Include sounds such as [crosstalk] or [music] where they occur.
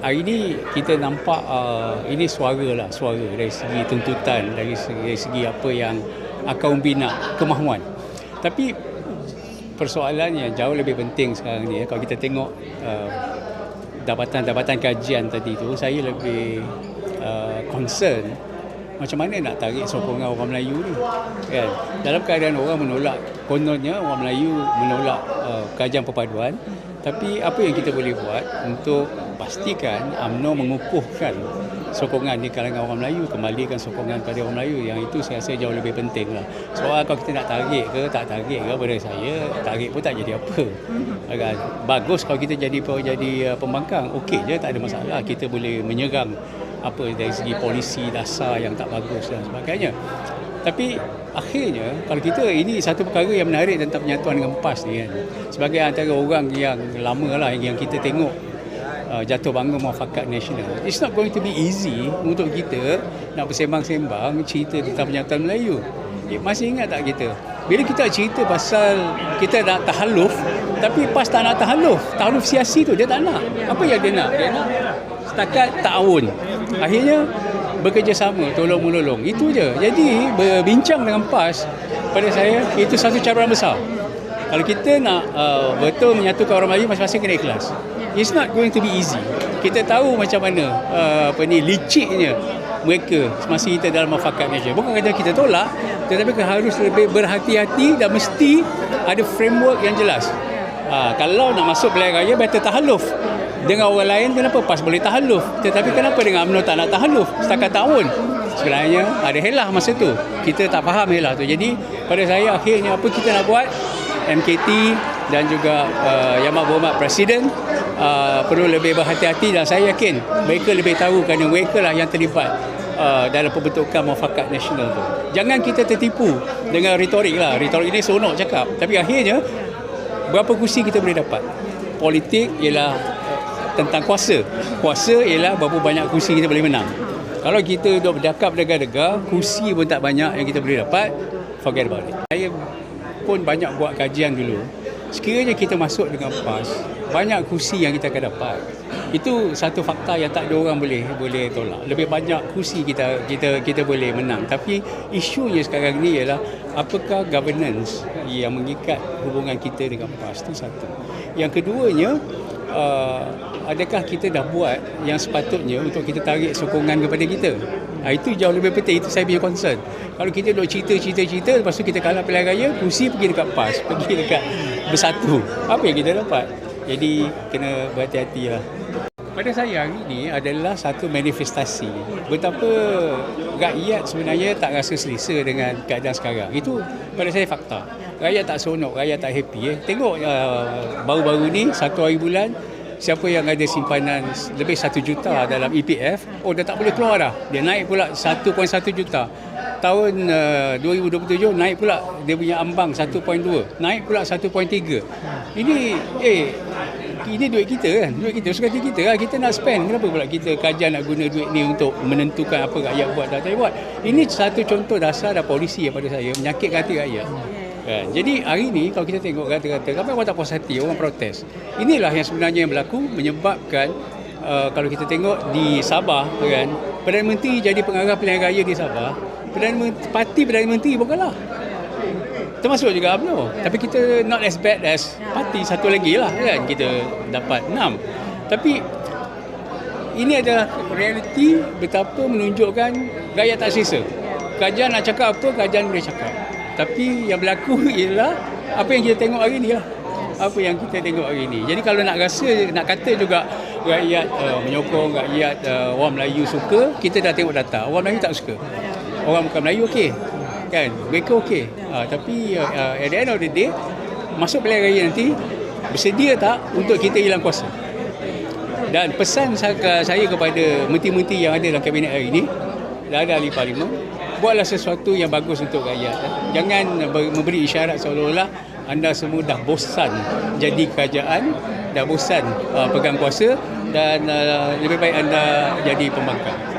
hari ini kita nampak uh, ini suara lah suara dari segi tuntutan dari segi, dari segi apa yang akan membina kemahuan. Tapi persoalan yang jauh lebih penting sekarang ni kalau kita tengok uh, dapatan-dapatan kajian tadi tu saya lebih uh, concern macam mana nak tarik sokongan orang Melayu ni kan? Dalam keadaan orang menolak kononnya orang Melayu menolak uh, kajian perpaduan tapi apa yang kita boleh buat untuk pastikan UMNO mengukuhkan sokongan di kalangan orang Melayu kembalikan sokongan pada orang Melayu yang itu saya rasa jauh lebih penting lah. Soal kalau kita nak tarik ke tak tarik ke pada saya tarik pun tak jadi apa. Kan bagus kalau kita jadi jadi uh, pembangkang okey je tak ada masalah. Kita boleh menyerang apa dari segi polisi dasar yang tak bagus dan sebagainya tapi akhirnya kalau kita ini satu perkara yang menarik tentang penyatuan dengan PAS ni kan. Sebagai antara orang yang lama lah yang kita tengok uh, jatuh bangun muafakat nasional. It's not going to be easy untuk kita nak bersembang-sembang cerita tentang penyatuan Melayu. Eh, masih ingat tak kita? Bila kita cerita pasal kita nak tahaluf tapi PAS tak nak tahaluf. Tahaluf siasi tu dia tak nak. Apa yang dia nak? Dia nak setakat ta'awun akhirnya bekerjasama tolong menolong. Itu je. Jadi berbincang dengan PAS pada saya itu satu cabaran besar. Kalau kita nak uh, betul menyatukan orang Melayu masing-masing kena ikhlas. It's not going to be easy. Kita tahu macam mana uh, apa ni liciknya mereka semasa kita dalam mafakat Malaysia. Bukan kata kita tolak tetapi harus lebih berhati-hati dan mesti ada framework yang jelas. Uh, kalau nak masuk pilihan raya better tahaluf dengan orang lain kenapa PAS boleh tahaluf. Tetapi kenapa dengan UMNO tak nak tahaluf setakat tahun? Sebenarnya ada helah masa tu. Kita tak faham helah tu. Jadi pada saya akhirnya apa kita nak buat? MKT dan juga uh, Yang Berhormat Presiden uh, perlu lebih berhati-hati dan saya yakin mereka lebih tahu kerana mereka lah yang terlibat uh, dalam pembentukan muafakat nasional tu. Jangan kita tertipu dengan retorik lah. Retorik ini seronok cakap. Tapi akhirnya berapa kursi kita boleh dapat? Politik ialah tentang kuasa. Kuasa ialah berapa banyak kursi kita boleh menang. Kalau kita duduk berdakap degar-degar, kursi pun tak banyak yang kita boleh dapat, forget about it. Saya pun banyak buat kajian dulu. Sekiranya kita masuk dengan PAS, banyak kursi yang kita akan dapat. Itu satu fakta yang tak ada orang boleh boleh tolak. Lebih banyak kursi kita kita kita boleh menang. Tapi isunya sekarang ni ialah apakah governance yang mengikat hubungan kita dengan PAS itu satu. Yang keduanya, uh, adakah kita dah buat yang sepatutnya untuk kita tarik sokongan kepada kita uh, itu jauh lebih penting itu saya punya concern kalau kita duk cerita-cerita-cerita lepas tu kita kalah pilihan raya kursi pergi dekat PAS [laughs] pergi dekat bersatu apa yang kita dapat jadi kena berhati-hati lah pada saya hari ini adalah satu manifestasi betapa rakyat sebenarnya tak rasa selesa dengan keadaan sekarang. Itu pada saya fakta. Rakyat tak seronok, rakyat tak happy. Eh. Tengok uh, baru-baru ni, satu hari bulan, siapa yang ada simpanan lebih satu juta dalam EPF, oh dia tak boleh keluar dah. Dia naik pula 1.1 juta. Tahun uh, 2027 naik pula dia punya ambang 1.2. Naik pula 1.3. Ini, eh, ini duit kita kan duit kita suka kita lah kita nak spend kenapa pula kita kajian nak guna duit ni untuk menentukan apa rakyat buat dan tak buat ini satu contoh dasar dan polisi pada saya menyakit hati rakyat kan? Jadi hari ni kalau kita tengok kata-kata kenapa orang tak puas hati orang protes. Inilah yang sebenarnya yang berlaku menyebabkan uh, kalau kita tengok di Sabah kan Perdana Menteri jadi pengarah pilihan raya di Sabah. Perdana Menteri, parti Perdana Menteri bukan lah termasuk juga UMNO tapi kita not as bad as parti satu lagi lah kan kita dapat enam. Tapi ini adalah realiti betapa menunjukkan gaya tak selesa kajian nak cakap apa kajian boleh cakap tapi yang berlaku [laughs] ialah apa yang kita tengok hari ni lah. Apa yang kita tengok hari ni. Jadi kalau nak rasa nak kata juga rakyat uh, menyokong rakyat uh, orang Melayu suka kita dah tengok data. Orang Melayu tak suka. Orang bukan Melayu okey. Kan? Mereka okey. Uh, tapi uh, at the end of the day masuk pilihan raya nanti bersedia tak untuk kita hilang kuasa? Dan pesan saya, kepada menteri-menteri yang ada dalam kabinet hari ini dan ada ahli parlimen buatlah sesuatu yang bagus untuk rakyat. Jangan memberi isyarat seolah-olah anda semua dah bosan jadi kerajaan dah bosan uh, pegang kuasa dan uh, lebih baik anda jadi pembangkang